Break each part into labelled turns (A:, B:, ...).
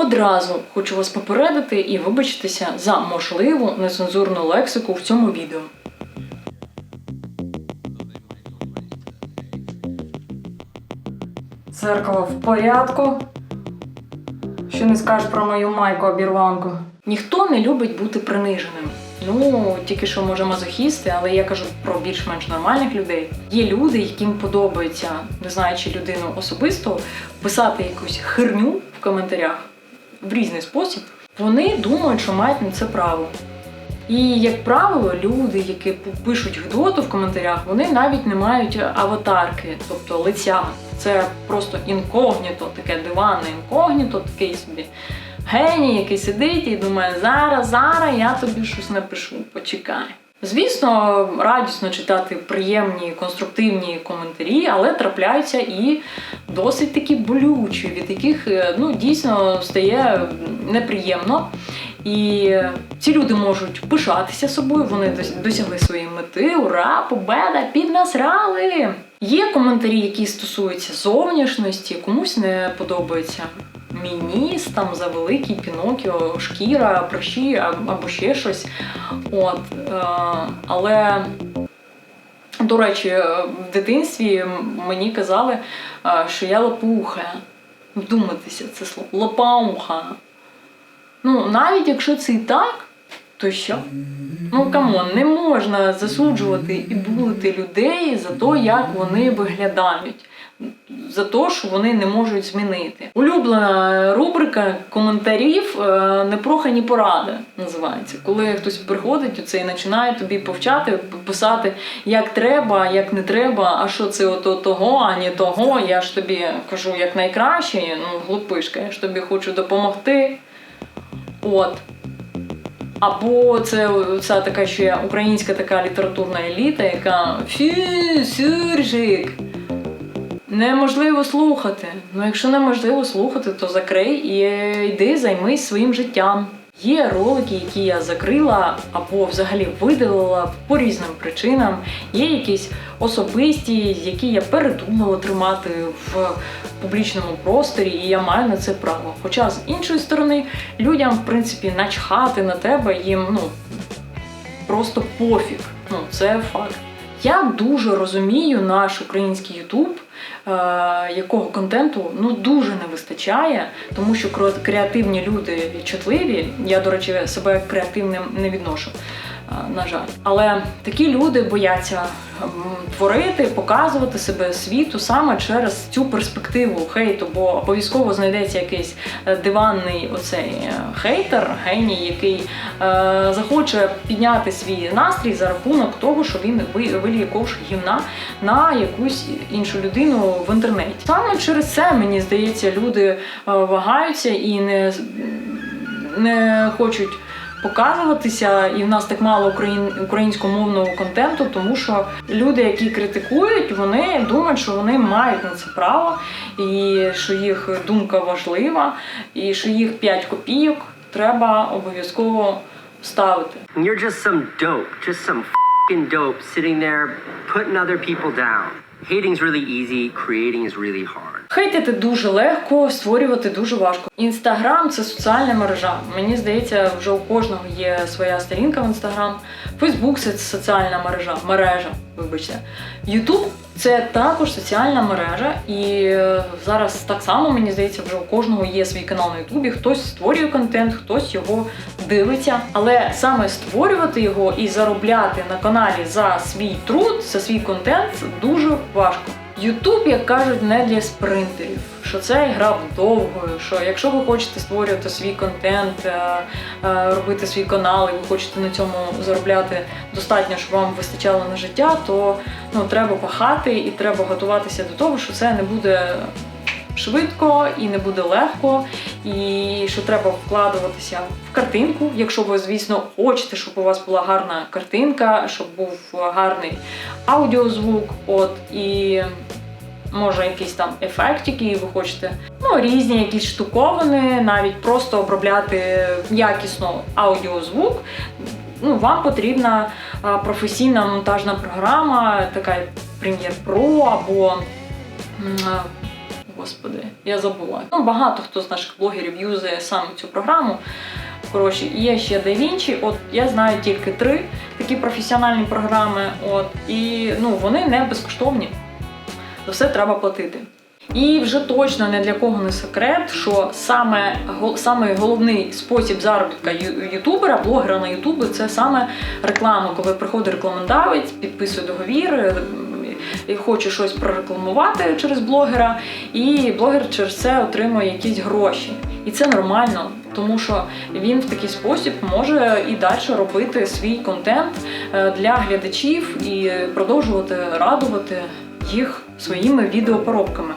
A: Одразу хочу вас попередити і вибачитися за можливу нецензурну лексику в цьому відео. Церква в порядку. Що не скажеш про мою майку обірванку? Ніхто не любить бути приниженим. Ну, тільки що може мазохісти, але я кажу про більш-менш нормальних людей. Є люди, яким подобається, не знаючи людину особисто, писати якусь херню в коментарях в різний спосіб. Вони думають, що мають на це право. І, як правило, люди, які пишуть гидоту в коментарях, вони навіть не мають аватарки, тобто лиця. Це просто інкогніто, таке диванне інкогніто, такий собі геній, який сидить і думає, зараз, зараз я тобі щось напишу, почекай. Звісно, радісно читати приємні конструктивні коментарі, але трапляються і досить такі болючі, від яких е, ну дійсно стає неприємно. І ці люди можуть пишатися собою, вони досягли своєї мети. Ура, победа, піднасрали! Є коментарі, які стосуються зовнішності, комусь не подобається мініс, там за великий пінокіо, шкіра, прищі або ще щось. От, е, але, до речі, в дитинстві мені казали, е, що я лопуха. Вдуматися, це слово лопауха. Ну, навіть якщо це і так, то що? Ну камон, не можна засуджувати і булити людей за те, як вони виглядають, за те, що вони не можуть змінити. Улюблена рубрика коментарів е, непрохані поради називається. Коли хтось приходить оце і починає тобі повчати, писати, як треба, як не треба, а що це ото того, а не того. Я ж тобі кажу як найкраще, ну глупишка, я ж тобі хочу допомогти. От. Або це ця така ще українська така літературна еліта, яка фі, сюржик. Неможливо слухати. Ну, якщо неможливо слухати, то закрий і йди займись своїм життям. Є ролики, які я закрила або взагалі видалила по різним причинам. Є якісь особисті, які я передумала тримати в публічному просторі, і я маю на це право. Хоча з іншої сторони, людям, в принципі, начхати на тебе їм ну просто пофіг. Ну це факт. Я дуже розумію наш український Ютуб, е, якого контенту ну дуже не вистачає, тому що креативні люди чутливі. Я, до речі, себе креативним не відношу. Е, На жаль, але такі люди бояться творити, показувати себе світу саме через цю перспективу хейту, бо обов'язково знайдеться якийсь е, диванний оцей е, хейтер, геній, який е, захоче підняти свій настрій за рахунок того, що він ви- виліє ковш гімна на якусь іншу людину в інтернеті. Саме через це мені здається, люди вагаються і не, не хочуть. Показуватися, і в нас так мало україн, українськомовного контенту, тому що люди, які критикують, вони думають, що вони мають на це право, і що їх думка важлива, і що їх 5 копійок треба обов'язково ставити.
B: You're just some dope, just some fucking dope sitting there putting other people down. Hating's really easy, creating is really hard.
A: Хейтити дуже легко, створювати дуже важко. Інстаграм це соціальна мережа. Мені здається, вже у кожного є своя сторінка в інстаграм. Фейсбук це соціальна мережа, мережа, вибачте. Ютуб це також соціальна мережа, і е, зараз так само мені здається, вже у кожного є свій канал на Ютубі. Хтось створює контент, хтось його дивиться. Але саме створювати його і заробляти на каналі за свій труд, за свій контент дуже важко. Ютуб, як кажуть, не для спринтерів. Що це гра довгою. Що якщо ви хочете створювати свій контент, е, е, робити свій канал, і ви хочете на цьому заробляти достатньо, щоб вам вистачало на життя, то ну треба пахати і треба готуватися до того, що це не буде швидко і не буде легко, і що треба вкладуватися в картинку, якщо ви, звісно, хочете, щоб у вас була гарна картинка, щоб був гарний аудіозвук, от і. Може, якийсь там ефект, який ви хочете. Ну, різні якісь штуковини, навіть просто обробляти якісно аудіозвук. Ну, вам потрібна професійна монтажна програма, така як Premiere Pro або господи, я забула. Ну, багато хто з наших блогерів юзає саме цю програму. Коротше, є ще DaVinci, от я знаю тільки три такі професіональні програми. От, і ну, вони не безкоштовні. За все треба платити. І вже точно не для кого не секрет, що саме, саме головний спосіб заробітка ютубера, блогера на ютубі це саме реклама, коли приходить рекламодавець, підписує договір. Хоче щось прорекламувати через блогера, і блогер через це отримує якісь гроші. І це нормально, тому що він в такий спосіб може і далі робити свій контент е, для глядачів і продовжувати радувати їх своїми відеопоробками.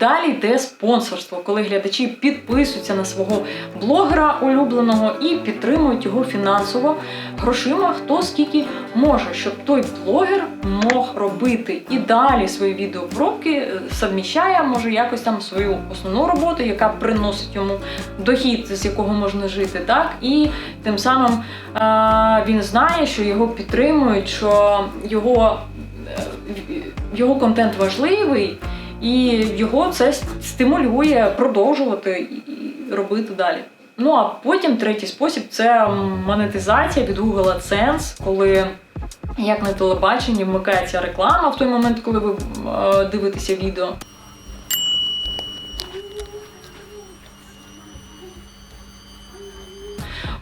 A: Далі йде спонсорство, коли глядачі підписуються на свого блогера улюбленого і підтримують його фінансово грошима, хто скільки може, щоб той блогер мог робити і далі свої відеопробки, е, совміщає, може якось там свою основну роботу, яка приносить йому дохід, з якого можна жити, так і тим самим він знає, що його підтримують, що його, е, його контент важливий. І його це стимулює продовжувати і робити далі. Ну а потім третій спосіб це монетизація від Google AdSense, коли як на телебаченні вмикається реклама в той момент, коли ви дивитеся відео.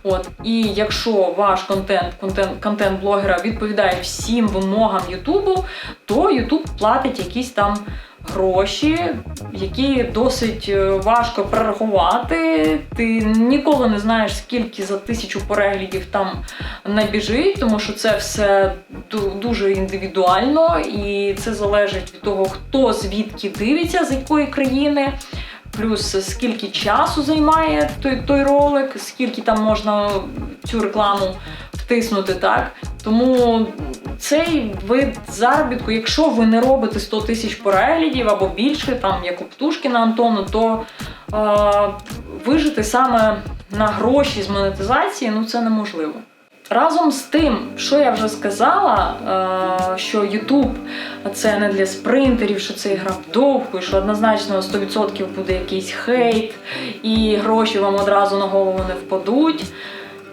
A: От і якщо ваш контент, контент, контент блогера відповідає всім вимогам Ютубу, то Ютуб платить якісь там гроші, які досить е, важко прорахувати. Ти ніколи не знаєш, скільки за тисячу переглядів там набіжить, тому що це все дуже індивідуально, і це залежить від того, хто звідки дивиться, з якої країни. Плюс скільки часу займає той, той ролик, скільки там можна цю рекламу втиснути, так? Тому цей вид заробітку, якщо ви не робите 100 тисяч переглядів або більше, там як у Птушкіна Антону, то е, вижити саме на гроші з монетизації ну це неможливо. Разом з тим, що я вже сказала, що YouTube це не для спринтерів, що це гра в що однозначно 100% буде якийсь хейт, і гроші вам одразу на голову не впадуть.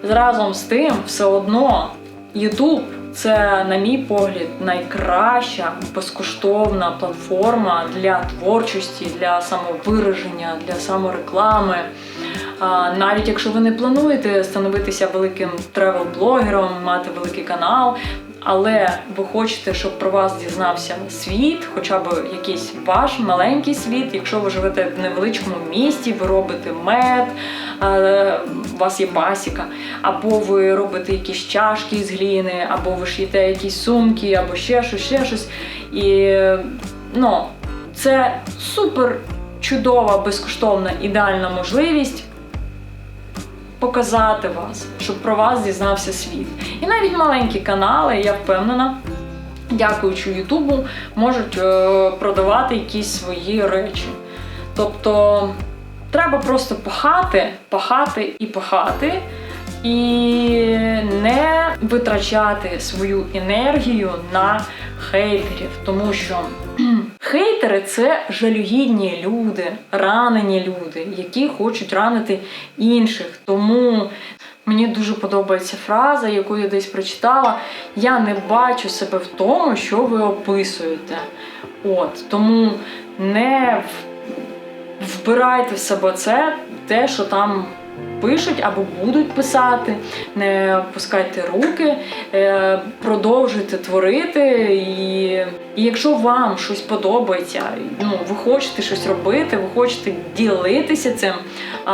A: Разом з тим, все одно YouTube це, на мій погляд, найкраща безкоштовна платформа для творчості, для самовираження, для самореклами. Навіть якщо ви не плануєте становитися великим тревел-блогером, мати великий канал, але ви хочете, щоб про вас дізнався світ, хоча б якийсь ваш маленький світ. Якщо ви живете в невеличкому місті, ви робите мед, е, у вас є пасіка, або ви робите якісь чашки з гліни, або ви шиєте якісь сумки, або ще щось, ще щось. І ну, це супер чудова, безкоштовна, ідеальна можливість показати вас, щоб про вас дізнався світ. І навіть маленькі канали, я впевнена, дякуючи Ютубу, можуть е, продавати якісь свої речі. Тобто треба просто пахати, пахати і пахати. І не витрачати свою енергію на хейтерів, тому що хейтери це жалюгідні люди, ранені люди, які хочуть ранити інших. Тому мені дуже подобається фраза, яку я десь прочитала: я не бачу себе в тому, що ви описуєте. От тому не вбирайте в себе це, те, що там пишуть або будуть писати, не опускайте руки, е, продовжуйте творити. І, і якщо вам щось подобається, ну ви хочете щось робити, ви хочете ділитися цим а,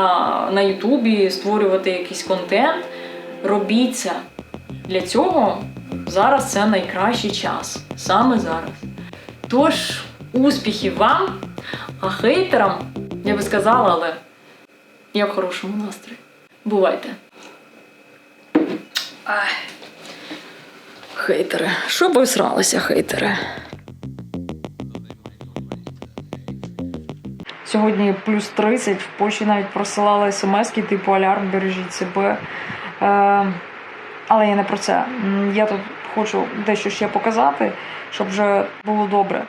A: на Ютубі, створювати якийсь контент, робіть це. Для цього зараз це найкращий час. Саме зараз. Тож, успіхів вам, а хейтерам, я би сказала, але я в хорошому настрої. Бувайте. Ай. Хейтери. Що б ви сралися, хейтери? Сьогодні плюс 30, в Польщі навіть просилали смс-ки, типу алярм, бережіть себе. Е, але я не про це. Я тут хочу дещо ще показати, щоб вже було добре.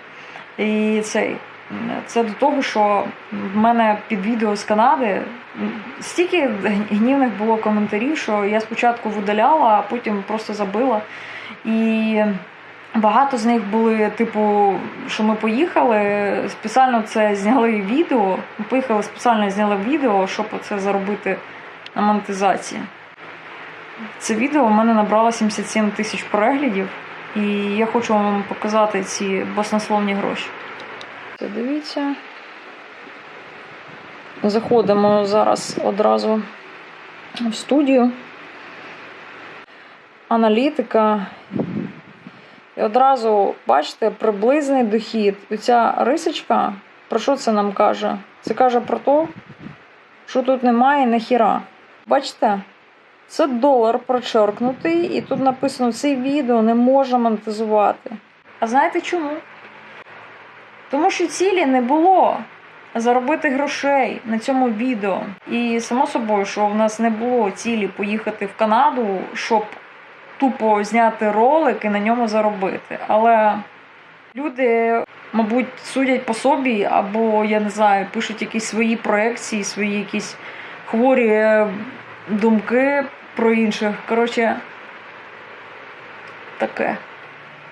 A: І цей. Це до того, що в мене під відео з Канади стільки гнівних було коментарів, що я спочатку видаляла, а потім просто забила. І багато з них були, типу, що ми поїхали, спеціально це зняли відео. Ми поїхали спеціально зняли відео, щоб це заробити на монетизації. Це відео в мене набрало 77 тисяч переглядів, і я хочу вам показати ці баснословні гроші. Це дивіться. Заходимо зараз одразу в студію. Аналітика. І одразу, бачите, приблизний дохід. Оця рисочка, про що це нам каже? Це каже про те, що тут немає нахіра. Бачите? Це долар прочеркнутий, і тут написано: це відео не можна монетизувати. А знаєте чому? Тому що цілі не було заробити грошей на цьому відео. І само собою, що в нас не було цілі поїхати в Канаду, щоб тупо зняти ролик і на ньому заробити. Але люди, мабуть, судять по собі, або, я не знаю, пишуть якісь свої проекції, свої якісь хворі е, думки про інших. Коротше, таке.